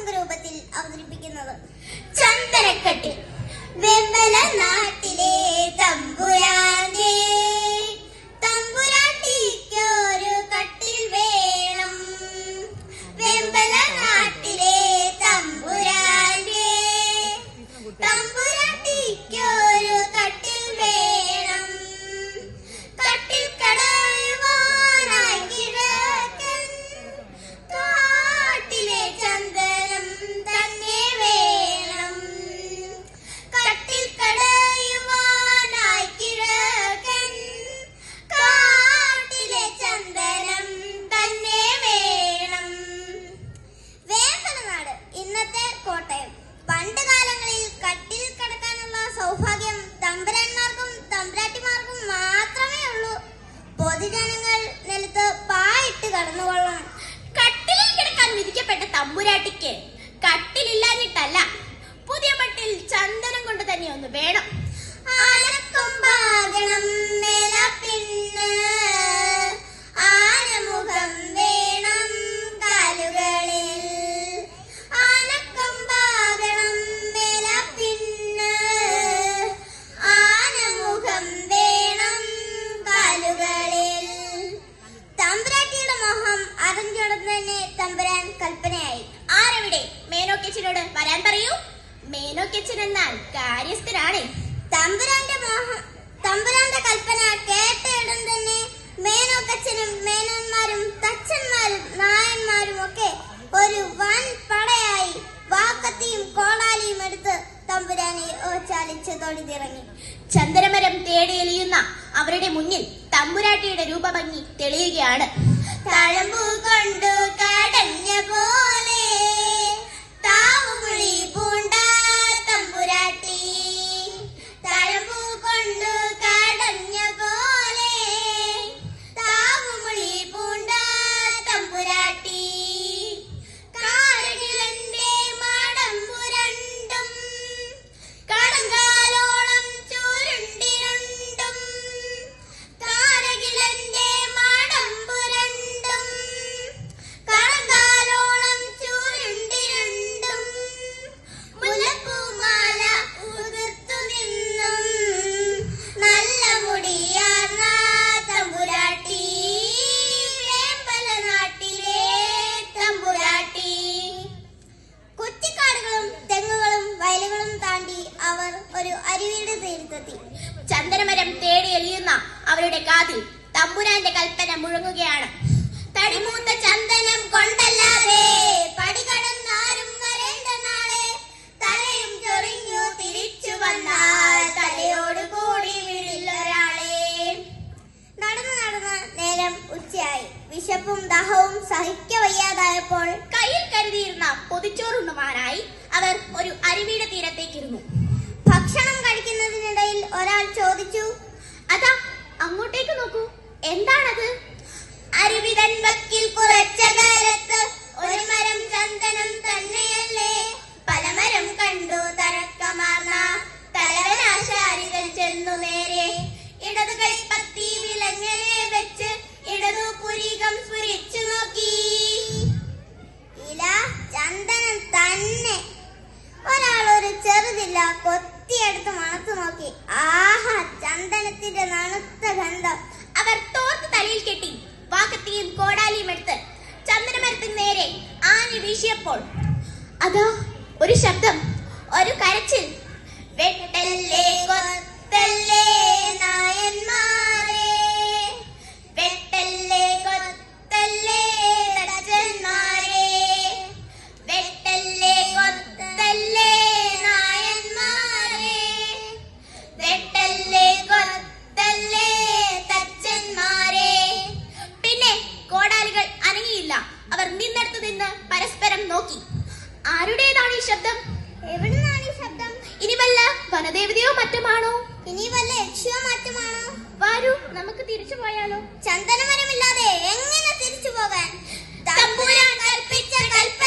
രൂപത്തിൽ അവതരിപ്പിക്കുന്നത് ചന്ദനക്കട്ടി. വെമ്പല നാട്ടിലെ ഇന്നത്തെ കോട്ടയം. പണ്ട് കാലങ്ങളിൽ കട്ടിൽ കിടക്കാനുള്ള സൗഭാഗ്യം തമ്പുരാന്മാർക്കും തമ്പുരാട്ടിമാർക്കും മാത്രമേ ഉള്ളൂ. പൊതുജനങ്ങൾ നിലത്ത് പായിട്ട് കടന്നുകൊള്ളണം. കട്ടിലിൽ കിടക്കാൻ വിധിക്കപ്പെട്ട തമ്പുരാട്ടിക്ക് കട്ടിലില്ലാഞ്ഞിട്ടല്ല. പുതിയ മട്ടിൽ ചന്ദനം കൊണ്ട് തന്നെ ഒന്ന് വേണം. ആനക്കൊമ്പാകണം. മോഹം അറിഞ്ഞുടൻ തന്നെ തമ്പുരാൻ കൽപ്പനയായി. ആരവിടെ? മേനോക്കച്ചനോട് വരാൻ പറയൂ. മേനോക്കച്ചൻ എന്നാൽ കാര്യസ്ഥനാണ്. തമ്പുരാന്റെ മോഹ തമ്പുരാന്റെ കൽപ്പന കേട്ടയിടം തന്നെ മേനോക്കച്ചനും മേനോന്മാരും തച്ചന്മാരും നായന്മാരും ഒക്കെ ഒരു വൻ പടയായി വാക്കത്തിയും കോളാലിയും എടുത്ത് തമ്പുരാനെ ഓച്ചാലിച്ച് തൊടിതിറങ്ങി ചന്ദ്രമരം തേടി എലിയുന്ന അവരുടെ മുന്നിൽ തമ്പുരാട്ടിയുടെ രൂപഭംഗി തെളിയുകയാണ്. തഴമ്പു കൊണ്ടു കടഞ്ഞ പോലെ അരുവിയുടെ തീരത്തെത്തി. ചന്ദനമരം തേടി എലിയുന്ന അവരുടെ കാതിൽ തമ്പുരാന്റെ കൽപ്പന മുഴങ്ങുകയാണ്. തടിമൂത്ത ചന്ദനം കൊണ്ടല്ലാതെ പടി കടന്നാരും വരേണ്ട വിശപ്പും ദാഹവും സഹിക്കവയ്യാതായപ്പോൾ കയ്യിൽ കരുതിയിരുന്ന പൊതിച്ചോറുണ്ണുവാനായി അവർ ഒരു അരുവിയുടെ തീരത്തേക്കിരുന്നു. നോക്കൂ. എന്താണത്? അരുവിതൻ വക്കിൽ കുറച്ച കാലത്ത് ഒരു മരം ചന്ദനം തന്നെയല്ലേ? പല മരം കണ്ടു തരക്കമാർന്ന. തലവനാശാരികൾ ചെന്നു നേരെ. ഇടതു കൈപ്പത്തി വിലങ്ങനെ വെച്ച് ഇടതു പുരികം സ്ഫുരിച്ചു നോക്കി. ഇല ചന്ദനം തന്നെ. ഒരാൾ ഒരു ചെറുതില്ല കൊത്തിയെടുത്ത് മണത്തു നോക്കി. ആഹാ ചന്ദനത്തിന്റെ നണുത്ത ഗന്ധം. തലയിൽ കെട്ടി വാക്കത്തിയും കോടാലിയും എടുത്ത് ചന്ദനമരത്തിന് നേരെ ആഞ്ഞു വീശിയപ്പോൾ അതാ ഒരു ശബ്ദം. ആരുടേതാണ് ഈ ശബ്ദം? എവിടുന്നാണ് ഈ ശബ്ദം? ഇനി വല്ല വനദേവതയോ മറ്റുമാണോ? ഇനി വല്ല യക്ഷിയോ മറ്റുമാണോ? വരൂ നമുക്ക് തിരിച്ചു പോയാലോ. ചന്ദനമരമില്ലാതെ എങ്ങനെ തിരിച്ചു പോകാൻ? തമ്പൂരാൻ കൽപ്പിച്ച കൽപ്പ